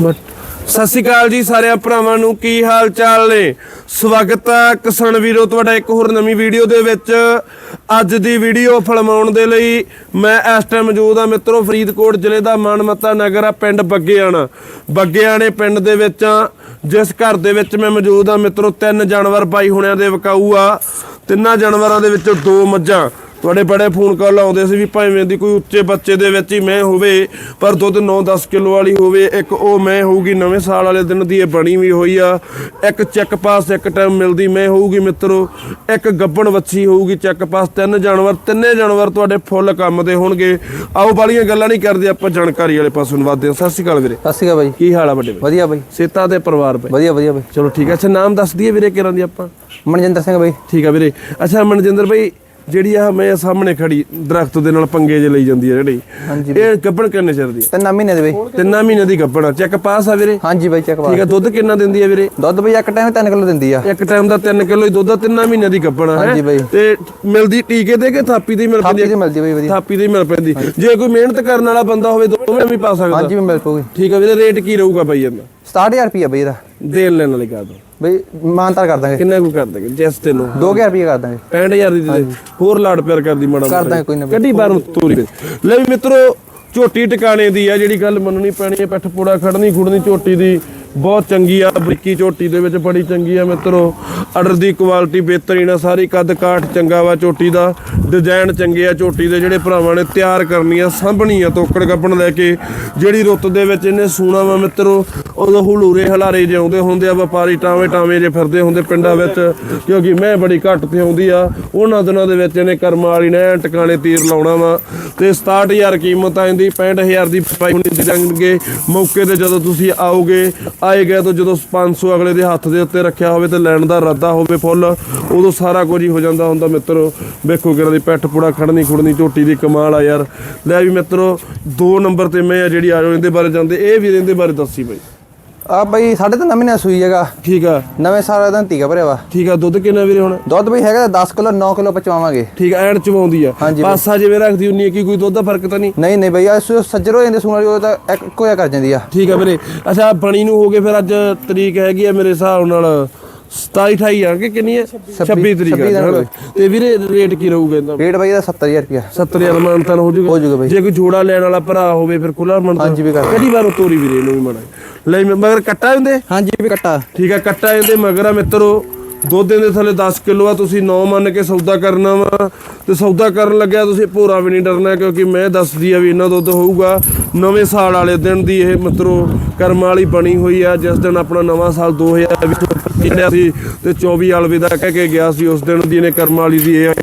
ਸਤਿ ਸ਼੍ਰੀ ਅਕਾਲ ਜੀ ਸਾਰਿਆਂ ਭਰਾਵਾਂ ਨੂੰ, ਕੀ ਹਾਲ ਚਾਲ ਨੇ? ਸਵਾਗਤ ਹੈ ਕਿਸਾਨ ਵੀਰੋ, ਤੁਹਾਡਾ ਇੱਕ ਹੋਰ ਨਵੀਂ ਵੀਡੀਓ ਦੇ ਵਿੱਚ। ਅੱਜ ਦੀ ਵੀਡੀਓ ਫਲਮਾਉਣ ਦੇ ਲਈ ਮੈਂ ਇਸ ਟਾਈਮ ਮੌਜੂਦ ਆ ਮਿੱਤਰੋ, ਫਰੀਦਕੋਟ ਜ਼ਿਲ੍ਹੇ ਦਾ ਮਾਨਮੱਤਾ ਨਗਰ ਆ, ਪਿੰਡ ਬੱਗਿਆਣਾ। ਬੱਗਿਆਣੇ ਪਿੰਡ ਦੇ ਵਿੱਚ ਆ, ਜਿਸ ਘਰ ਦੇ ਵਿੱਚ ਮੈਂ ਮੌਜੂਦ ਆ ਮਿੱਤਰੋ, ਤਿੰਨ ਜਾਨਵਰ ਪਾਈ ਹੋਣਿਆਂ ਦੇ ਵਿਕਾਊ ਆ। ਤਿੰਨਾਂ ਜਾਨਵਰਾਂ ਦੇ ਵਿੱਚੋਂ ਦੋ ਮੱਝਾਂ। ਤੁਹਾਡੇ ਬੜੇ ਫੋਨ ਕਾਲ ਆਉਂਦੇ ਸੀ ਵੀ ਭਾਵੇਂ ਦੀ ਕੋਈ ਉੱਚੇ ਬੱਚੇ ਦੇ ਵਿੱਚ ਹੀ ਮੈਂ ਹੋਵੇ ਪਰ ਦੁੱਧ 9-10 ਕਿਲੋ ਵਾਲੀ ਹੋਵੇ ਇੱਕ ਉਹ ਮੈਂ ਹੋਊਗੀ ਨਵੇਂ ਸਾਲ ਵਾਲੇ ਦਿਨ ਦੀ ਇਹ ਬਣੀ ਵੀ ਹੋਈ ਆ। ਇੱਕ ਚੈੱਕ ਪਾਸ ਇੱਕ ਟਾਈਮ ਮਿਲਦੀ ਮੈਂ ਹੋਊਗੀ ਮਿੱਤਰੋ। ਇੱਕ ਗੱਬਣ ਵੱਛੀ ਹੋਊਗੀ ਚੈੱਕ ਪਾਸ ਤਿੰਨ ਜਾਨਵਰ ਤਿੰਨੇ ਜਾਨਵਰ ਤੁਹਾਡੇ ਫੁੱਲ ਕੰਮ ਦੇ ਹੋਣਗੇ। ਆਓ ਬਾਲੀਆਂ ਗੱਲਾਂ ਨਹੀਂ ਕਰਦੇ ਆਪਾਂ ਜਾਣਕਾਰੀ ਵਾਲੇ ਪਾਸੋਂ ਨੂੰ ਵਧਦੇ ਹਾਂ। ਸਤਿ ਸ਼੍ਰੀ ਅਕਾਲ ਵੀਰੇ। ਸਤਿ ਸ਼੍ਰੀ ਅਕਾਲ ਬਾਈ। ਕੀ ਹਾਲ ਆ ਵੱਡੇ? ਵਧੀਆ ਬਾਈ। ਸੇਤਾ ਦੇ ਪਰਿਵਾਰ ਪੇ ਵਧੀਆ ਵਧੀਆ ਬਾਈ। ਚਲੋ ਠੀਕ ਹੈ ਅੱਛਾ ਨਾਮ ਦੱਸ ਦਈਏ ਵੀਰੇ ਕਿਰਾਂ ਦੀ ਆਪਾਂ? ਮਨਜਿੰਦਰ ਸਿੰਘ ਬਾਈ। ਠੀਕ ਆ ਵੀਰੇ। ਅੱਛਾ ਮਨਜਿੰਦਰ ਭਾਈ ਜਿਹੜੀ ਆ ਮੈਂ ਸਾਹਮਣੇ ਖੜੀ ਦਰਖਤ ਦੇ ਨਾਲ ਪੰਗੇ ਜੇ ਲਈ ਜਾਂਦੀ ਆ ਜਿਹੜੀ। ਹਾਂਜੀ ਇਹ ਗੱਬਣ ਕਿੰਨੇ ਚਿਰ ਦੀ ਆ? ਤਿੰਨ ਮਹੀਨੇ ਦੇ ਬਾਈ। ਤਿੰਨਾਂ ਮਹੀਨੇ ਦੀ ਆ। ਚੈੱਕ ਪਾਸ ਆ ਵੀਰੇ? ਹਾਂਜੀ ਬਾਈ ਚੱਕ ਠੀਕ ਆ ਦੁੱਧ ਕਿੰਨਾ ਦਿੰਦੀ ਆ ਵੀਰੇ? ਦੁੱਧ ਬਾਈ ਇੱਕ ਟਾਈਮ 3 ਕਿਲੋ ਦਿੰਦੀ ਆ। ਇੱਕ ਟਾਈਮ ਦਾ 3 ਕਿਲੋ ਹੀ ਦੁੱਧ ਆ ਤਿੰਨਾਂ ਮਹੀਨਿਆਂ ਦੀ ਆ ਹੈਂ? ਹਾਂਜੀ ਬਾਈ। ਤੇ ਮਿਲਦੀ ਟੀਕੇ ਦੇ ਕੇ ਥਾਪੀ ਦੀ ਮਿਲ ਪੈਂਦੀ ਥਾਪੀ ਆ? ਦੀ ਮਿਲਦੀ ਬਾਈ ਵਧੀਆ। ਥਾਪੀ ਦੀ ਮਿਲ ਪੈਂਦੀ। ਜੇ ਕੋਈ ਮਿਹਨਤ ਕਰਨ ਵਾਲਾ ਬੰਦਾ ਹੋਵੇ ਦੋਵੇਂ ਵੀ ਪਾ ਸਕਦਾ। ਹਾਂਜੀ ਮਿਲ ਪੂਗੀ ਠੀਕ ਆ ਵੀਰੇ ਰੇਟ ਕੀ ਰਹੂਗਾ ਬਾਈ ਇਹਦਾ? 60000 ਰੁਪਿਆ ਬਾਈ ਇਹਦਾ। ਦੇਣ ਲੈਣ ਵਾਲੀ ਗੱਲ ਬਾਈ ਮਾਨਤਾਰ ਕਰ ਦਾਂਗੇ ਕਿੰਨਾ ਕੁ ਕਰ ਦੇਗੇ ਜਿਸ ਤੈਨੂੰ 2000 ਰੁਪਿਆ ਕਰ ਦਾਂਗੇ 65000 ਦੀ ਦੇ ਦੇ। ਹੋਰ ਲਾੜ ਪਿਆਰ ਕਰਦੀ ਮਾੜਾ ਕਰ। ਦਾਂਗੇ ਕੋਈ ਨਾ। ਕੱਢੀ ਬਾਹਰ ਨੂੰ ਤੋਰੀ ਦੇ। ਲੈ ਵੀ ਮਿੱਤਰੋ ਝੋਟੀ ਟਿਕਾਣੇ ਦੀ ਆ ਜਿਹੜੀ ਗੱਲ ਮੰਨਣੀ ਪੈਣੀ ਹੈ ਪਿੱਠ ਪੂੜਾ ਖੜਨੀ ਖੁੜਨੀ ਝੋਟੀ ਦੀ ਬਹੁਤ ਚੰਗੀ ਆ, ਬਰੀਕੀ ਝੋਟੀ ਦੇ ਵਿੱਚ ਬੜੀ ਚੰਗੀ ਆ ਮਿੱਤਰੋ। ਅਡਰ ਦੀ ਕੁਆਲਿਟੀ ਬਿਹਤਰੀਨ ਆ, ਸਾਰੀ ਕੱਦ ਕਾਠ ਚੰਗਾ ਵਾ ਝੋਟੀ ਦਾ। ਡਿਜ਼ਾਈਨ ਚੰਗੇ ਆ ਝੋਟੀ ਦੇ, ਜਿਹੜੇ ਭਰਾਵਾਂ ਨੇ ਤਿਆਰ ਕਰਨੀ ਆ ਸਾਂਭਣੀ ਆ ਤੋਕੜ ਕੱਪਣ ਲੈ ਕੇ। ਜਿਹੜੀ ਰੁੱਤ ਦੇ ਵਿੱਚ ਇਹਨੇ ਸੂਣਾ ਵਾ ਮਿੱਤਰੋ, ਉਦੋਂ ਹਲੂਰੇ ਹਲਾਰੇ ਜਿਉਂਦੇ ਹੁੰਦੇ ਆ, ਵਪਾਰੀ ਟਾਵੇਂ ਟਾਵੇਂ ਜੇ ਫਿਰਦੇ ਹੁੰਦੇ ਪਿੰਡਾਂ ਵਿੱਚ। ਕਿਉਂਕਿ ਮੈਂ ਬੜੀ ਘੱਟ ਤੇ ਆਉਂਦੀ ਆ, ਉਹਨਾਂ ਦਿਨਾਂ ਦੇ ਵਿੱਚ ਇਹਨੇ ਕਰਮ ਵਾਲੀ ਨੇ ਟਿਕਾਣੇ ਤੀਰ ਲਾਉਣਾ ਵਾ। ਤੇ 67000 ਕੀਮਤ ਆ ਇਹਦੀ 65000 ਦੀ ਪਾਈ ਹੋਣੀ ਦੇ ਦੇਣਗੇ ਮੌਕੇ ਤੇ ਜਦੋਂ ਤੁਸੀਂ ਆਓਗੇ ਆਏ ਗਏ ਤੋਂ ਜਦੋਂ 500 ਅਗਲੇ ਦੇ ਹੱਥ ਦੇ ਉੱਤੇ ਰੱਖਿਆ ਹੋਵੇ ਤੇ ਲੈਣ ਦਾ ਇਰਾਦਾ ਹੋਵੇ ਫੁੱਲ, ਉਦੋਂ ਸਾਰਾ ਕੁਝ ਹੀ ਹੋ ਜਾਂਦਾ ਹੁੰਦਾ ਮਿੱਤਰੋ। ਵੇਖੋ ਕਿਹਨਾਂ ਦੀ ਪੈਠ ਪੂੜਾ ਖੜਨੀ ਖੁੜਨੀ, ਝੋਟੀ ਦੀ ਕਮਾਲ ਆ ਯਾਰ। ਲੈ ਵੀ ਮਿੱਤਰੋ, ਦੋ ਨੰਬਰ ਤੇ ਮੈਂ ਆ ਜਿਹੜੀ ਆ ਜਾਓ, ਇਹਦੇ ਬਾਰੇ ਜਾਂਦੇ ਇਹ ਵੀ ਇਹਦੇ ਬਾਰੇ ਦੱਸੀ ਬਈ। ਆ ਬਾਈ ਸਾਢੇ ਤਿੰਨ ਮਹੀਨੇ ਸੂਈ ਹੈਗਾ ਠੀਕ ਆ। ਨਵੇਂ ਸਾਲ ਦਾ ਟੀਕਾ ਭਰਿਆ ਵਾ। ਠੀਕ ਆ ਦੁੱਧ ਕਿੰਨਾ ਵੀਰੇ ਹੁਣ? ਦੁੱਧ ਬਾਈ ਹੈਗਾ 10 ਕਿਲੋ 9 ਕਿਲੋ ਪਚਵਾਵਾਂਗੇ। ਠੀਕ ਆ ਐਡ ਚਵਾਉਂਦੀ ਆ। ਪਾਸਾ ਜਿਵੇਂ ਰੱਖਦੀ ਹੈ ਕਿ ਕੋਈ ਦੁੱਧ ਦਾ ਫ਼ਰਕ ਤਾਂ ਨਹੀਂ? ਨਹੀਂ ਨਹੀਂ ਬਾਈ ਆ ਸੱਜਰ ਹੋ ਜਾਂਦੇ ਸੂਣ ਵਾਲੀ ਉਹ ਤਾਂ ਇੱਕ ਜਿਹਾ ਕਰ ਜਾਂਦੀ ਆ। ਠੀਕ ਆ ਵੀਰੇ। ਅੱਛਾ ਬਣੀ ਨੂੰ ਹੋ ਗਏ ਫਿਰ ਅੱਜ ਤਰੀਕ ਹੈਗੀ ਆ ਮੇਰੇ ਹਿਸਾਬ ਨਾਲ 27 28 ਆ ਕਿ ਕਿੰਨੀ ਹੈ 26 ਤਰੀਕ ਹਨਾ? ਤੇ ਵੀਰੇ ਰੇਟ ਕੀ ਰਹੂਗਾ ਇਹਦਾ? ਰੇਟ ਬਾਈ ਦਾ 70000 ਰੁਪਿਆ 70000 ਮਾਨਤਾਨ ਹੋ ਹੋ ਬਾਈ। ਜੇ ਕੋਈ ਜੋੜਾ ਲੈਣ ਵਾਲਾ ਭਰਾ ਹੋਵੇ ਫਿਰ ਖੁੱਲਾ ਮਾਨਤਾਨ। ਹਾਂਜੀ ਵੀ ਕਰ ਕਿਹੜੀ ਵਾਰ ਤੋਰੀ ਵੀਰੇ ਇਹਨੂੰ ਵੀ ਮਾੜਾ ਲੈ ਮਗਰ ਕੱਟਾ ਹੁੰਦੇ ਹਾਂਜੀ ਵੀ ਕੱਟਾ। ਠੀਕ ਆ ਕੱਟਾ ਇਹਦੇ ਮਗਰ ਆ ਮਿੱਤਰੋ। ਦੁੱਧ ਦੇ ਥੱਲੇ 10 ਕਿਲੋ ਆ ਤੁਸੀਂ 9 ਮੰਨ ਕੇ ਸੌਦਾ ਕਰਨਾ ਵਾ। ਤੇ ਸੌਦਾ ਕਰਨ ਲੱਗਿਆ ਤੁਸੀਂ ਭੋਰਾ ਵੀ ਨਹੀਂ ਡਰਨਾ ਕਿਉਂਕਿ ਮੈਂ ਦੱਸਦੀ ਆ ਵੀ ਇਹਨਾਂ ਦੁੱਧ ਹੋਊਗਾ। ਨਵੇਂ ਸਾਲ ਵਾਲੇ ਦਿਨ ਦੀ ਇਹ ਮਿੱਤਰੋ ਕਰਮ ਵਾਲੀ ਬਣੀ ਹੋਈ ਆ। ਜਿਸ ਦਿਨ ਆਪਣਾ ਨਵਾਂ ਸਾਲ 2020 ਜਿਹੜਾ ਸੀ ਤੇ 24 ਅਲਵਿਦਾ ਕਹਿ ਕੇ ਗਿਆ ਸੀ ਉਸ ਦਿਨ ਦੀ ਇਹਨੇ ਕਰਮ ਵਾਲੀ ਦੀ ਇਹ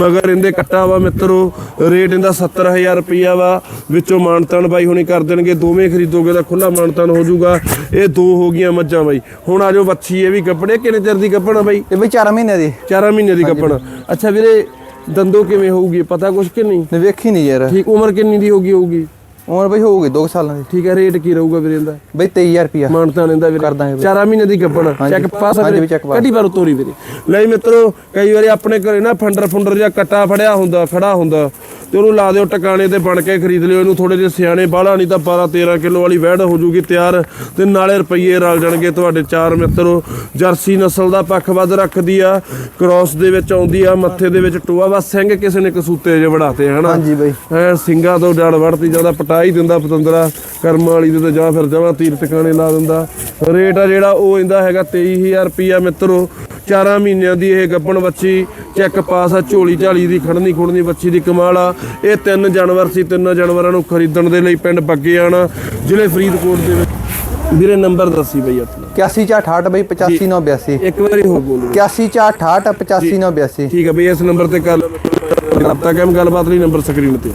ਮਗਰ ਇਹਦੇ ਕੱਟਾ ਵਾ ਮਿੱਤਰੋ ਰੇਟ ਇਹਦਾ 70000 ਰੁਪਈਆ ਵਾ। ਵਿੱਚੋਂ ਮਾਨਤਾਨ ਬਾਈ ਹੁਣੀ ਕਰ ਦੇਣਗੇ ਦੋਵੇਂ ਖਰੀਦੋਗੇ ਤਾਂ ਖੁੱਲਾ ਮਾਨਤਾਨ ਹੋ ਜਾਊਗਾ। ਇਹ ਦੋ ਹੋ ਗਈਆਂ ਮੱਝਾਂ ਬਾਈ। ਹੁਣ ਆਜੋ ਵੱਛੀ ਇਹ ਵੀ ਕੱਪੜੇ ਕਿੰਨੇ ਚਿਰ ਦੀ ਕੱਪਣਾ ਬਾਈ? ਇਹ ਬਾਈ 4 ਮਹੀਨੇ ਦੀ। 4 ਮਹੀਨੇ ਦੀ ਕੱਪਣਾ। ਅੱਛਾ ਵੀਰੇ ਦੰਦੋ ਕਿਵੇਂ ਹੋਊਗੀ? ਪਤਾ ਕੁਛ ਕਿ ਨਹੀਂ? ਵੇਖੀ ਨਹੀਂ ਯਾਰ। ਠੀਕ ਉਮਰ ਕਿੰਨੀ ਦੀ ਹੋਗੀ ਹੋਊਗੀ? ਉਮਰ ਬਾਈ ਹੋਊਗੀ 2 ਸਾਲਾਂ ਦੀ। ਠੀਕ ਹੈ ਰੇਟ ਕੀ ਰਹੂਗਾ ਵੀਰੇ ਇਹਦਾ? ਬਾਈ 23000 ਰੁਪਿਆ ਮਾਨਤਾਨ ਇਹਦਾ ਵੀਰੇ। ਕਰ ਦਾਂਗੇ ਵੀਰੇ। 4 ਮਹੀਨੇ ਦੀ ਕੱਪਣਾ ਚੈੱਕ ਪਾਸ ਹਾਂਜੀ ਵੀ check pass। ਕੱਢੀ ਵਾਰ ਤੋਰੀ ਵੀਰੇ। ਲੈ ਮਿੱਤਰੋ ਕਈ ਵਾਰੀ ਆਪਣੇ ਘਰੇ ਨਾ ਫੰਡਰ ਫੁੰਡਰ ਜਾਂ ਕੱਟਾ ਫੜਿਆ ਹੁੰਦਾ ਖੜਾ ਹੁੰਦਾ। ਤੇ ਉਹਨੂੰ ਲਾ ਦਿਓ ਟਿਕਾਣੇ ਤੇ ਬਣ ਕੇ ਖਰੀਦ ਲਿਓ। ਇਹਨੂੰ ਥੋੜੇ ਜਿਹੇ ਸਿਆਣੇ ਬਾਹਲਾ ਨਹੀਂ ਤਾਂ 12 13 ਕਿਲੋ ਵਾਲੀ ਵੈੜ ਹੋ ਜੂਗੀ ਤਿਆਰ ਤੇ ਨਾਲੇ ਰੁਪਈਏ ਰਲ ਜਾਣਗੇ ਤੁਹਾਡੇ ਚਾਰ ਮਿੱਤਰੋ। ਜਰਸੀ ਨਸਲ ਦਾ ਪੱਖ ਵੱਧ ਰੱਖਦੀ ਆ ਕ੍ਰਾਸ ਦੇ ਵਿੱਚ ਆਉਂਦੀ ਆ ਮੱਥੇ ਦੇ ਵਿੱਚ ਟੋਆ। ਵਾ ਸਿੰਘ ਕਿਸੇ ਨੇ ਕਸੂਤੇ ਜੇ ਵੜਾਤੇ ਹਨਾ? ਹਾਂਜੀ ਬਾਈ। ਐ ਸਿੰਘਾਂ ਤੋਂ ਜੜ ਵੜਤੀ ਜਾਂਦਾ ਪਟਾਈ ਦਿੰਦਾ ਪਤੰਦਰਾ ਕਰਮ ਵਾਲੀ ਦੇ ਤੇ ਜਾਂ ਫਿਰ ਜਮਾ ਤੀਰ ਟਿਕਾਣੇ ਲਾ ਦਿੰਦਾ। ਰੇਟ ਆ ਜਿਹੜਾ ਉਹ ਇਹਦਾ ਹੈਗਾ 23000 ਰੁਪਿਆ ਮਿੱਤਰੋ। ਚਾਰਾਂ ਮਹੀਨਿਆਂ ਦੀ ਇਹ ਗੱਬਣ ਬੱਚੀ ਚੈੱਕ ਪਾਸ ਆ ਝੋਲੀ ਝਾਲੀ ਦੀ ਖੜਨੀ ਖੁੜਨੀ ਬੱਚੀ ਦੀ ਕਮਾਲ ਆ। ਇਹ ਤਿੰਨ ਜਾਨਵਰ ਸੀ ਤਿੰਨ ਜਾਨਵਰਾਂ ਨੂੰ ਖਰੀਦਣ ਦੇ ਲਈ ਪਿੰਡ ਬੱਗੇ ਆਣਾ ਜ਼ਿਲ੍ਹੇ ਫਰੀਦਕੋਟ ਦੇ ਵਿੱਚ। ਵੀਰੇ ਨੰਬਰ ਦੱਸੀ ਬਈ ਆਪਣਾ। 8168 ਬਾਈ 85982 ਇੱਕ ਵਾਰੀ ਹੋ ਬੋਲੋ। 8168 85982 ਠੀਕ ਹੈ ਬਈ ਇਸ ਨੰਬਰ ਤੇ ਕਰ ਰਬਤਾ ਕੈਮ ਗੱਲਬਾਤ ਲਈ ਨੰਬਰ ਸਕਰੀਨ ਤੇ।